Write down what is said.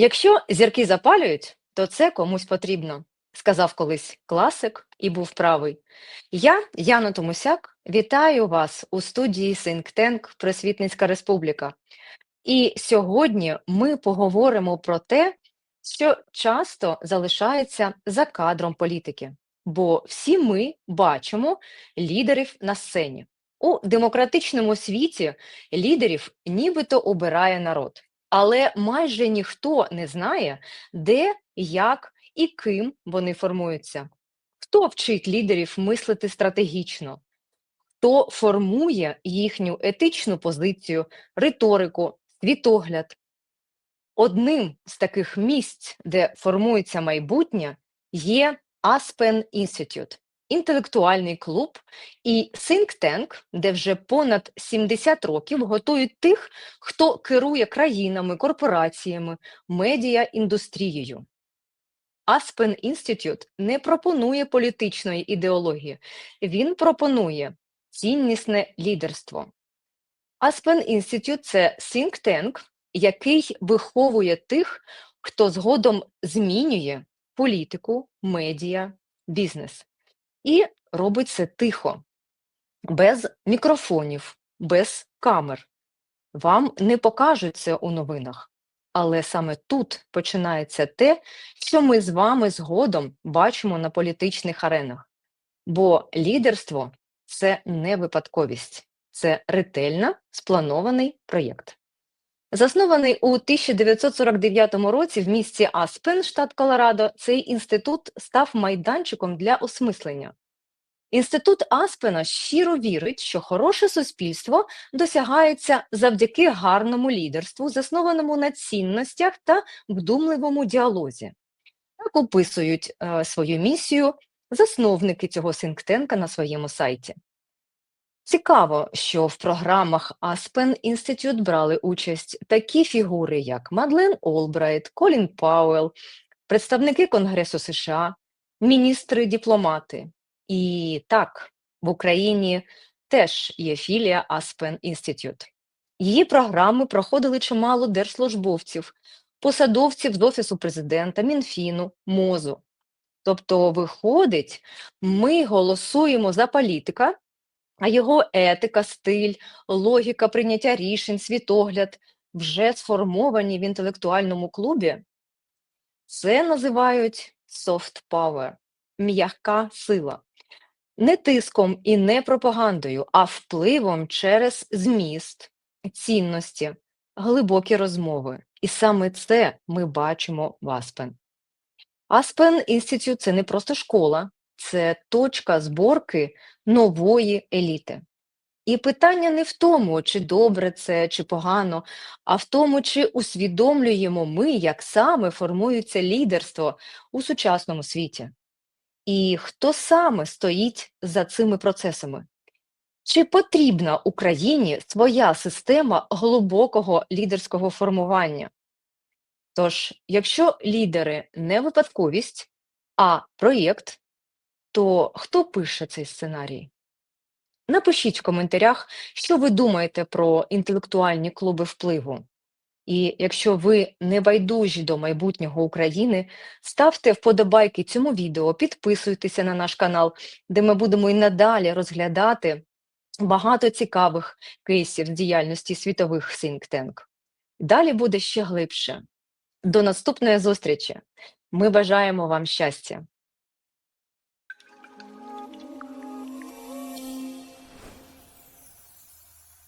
Якщо зірки запалюють, то це комусь потрібно, сказав колись класик і був правий. Я, Яна Томусяк, вітаю вас у студії Tank Просвітницька Республіка. І сьогодні ми поговоримо про те, що часто залишається за кадром політики, бо всі ми бачимо лідерів на сцені. У демократичному світі лідерів нібито обирає народ, але майже ніхто не знає, де, як і ким вони формуються. Хто вчить лідерів мислити стратегічно, хто формує їхню етичну позицію, риторику, світогляд. Одним з таких місць, де формується майбутнє, є Aspen Institute – інтелектуальний клуб і think tank, де вже понад 70 років готують тих, хто керує країнами, корпораціями, медіа-індустрією. Aspen Institute не пропонує політичної ідеології, він пропонує ціннісне лідерство. Aspen Institute – це think tank, який виховує тих, хто згодом змінює політику, медіа, бізнес. І робить це тихо, без мікрофонів, без камер. Вам не покажуть це у новинах. Але саме тут починається те, що ми з вами згодом бачимо на політичних аренах. Бо лідерство це не випадковість, це ретельно спланований проєкт. Заснований у 1949 році в місті Аспен, штат Колорадо, цей інститут став майданчиком для осмислення. Інститут Аспена щиро вірить, що хороше суспільство досягається завдяки гарному лідерству, заснованому на цінностях та вдумливому діалозі. Так описують е, свою місію засновники цього синктенка на своєму сайті. Цікаво, що в програмах Aspen Institute брали участь такі фігури, як Мадлен Олбрайт, Колін Пауелл, представники Конгресу США, міністри-дипломати. І так, в Україні теж є філія Aspen Institute. Її програми проходили чимало держслужбовців, посадовців з Офісу президента, Мінфіну, МОЗу. Тобто, виходить, ми голосуємо за політика, а його етика, стиль, логіка прийняття рішень, світогляд вже сформовані в інтелектуальному клубі. Це називають soft power – м'яка сила. Не тиском і не пропагандою, а впливом через зміст, цінності, глибокі розмови. І саме це ми бачимо в Аспен. Аспен Інститут це не просто школа, це точка зборки нової еліти. І питання не в тому, чи добре це, чи погано, а в тому, чи усвідомлюємо ми, як саме формується лідерство у сучасному світі. І хто саме стоїть за цими процесами? Чи потрібна Україні своя система глибокого лідерського формування? Тож, якщо лідери не випадковість, а проєкт, то хто пише цей сценарій? Напишіть в коментарях, що ви думаєте про інтелектуальні клуби впливу. І якщо ви не байдужі до майбутнього України, ставте вподобайки цьому відео, підписуйтеся на наш канал, де ми будемо і надалі розглядати багато цікавих кейсів з діяльності світових tank. Далі буде ще глибше. До наступної зустрічі! Ми бажаємо вам щастя!